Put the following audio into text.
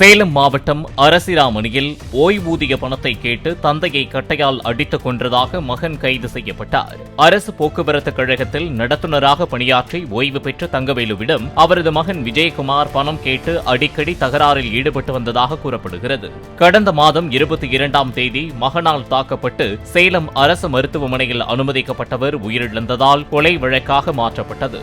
Salem மாவட்டம் அரசிராமணியில் ஓய்வூதிய பணத்தை கேட்டு தந்தையை கட்டையால் அடித்துக் கொன்றதாக மகன் கைது செய்யப்பட்டார். அரசு போக்குவரத்து கழகத்தில் நடத்துனராக பணியாற்றி ஓய்வு பெற்ற தங்கவேலுவிடம் அவரது மகன் விஜயகுமார் பணம் கேட்டு அடிக்கடி தகராறில் ஈடுபட்டு வந்ததாக கூறப்படுகிறது. கடந்த மாதம் இருபத்தி இரண்டாம் தேதி மகனால் தாக்கப்பட்டு சேலம் அரசு மருத்துவமனையில் அனுமதிக்கப்பட்டவர் உயிரிழந்ததால் கொலை வழக்காக மாற்றப்பட்டது.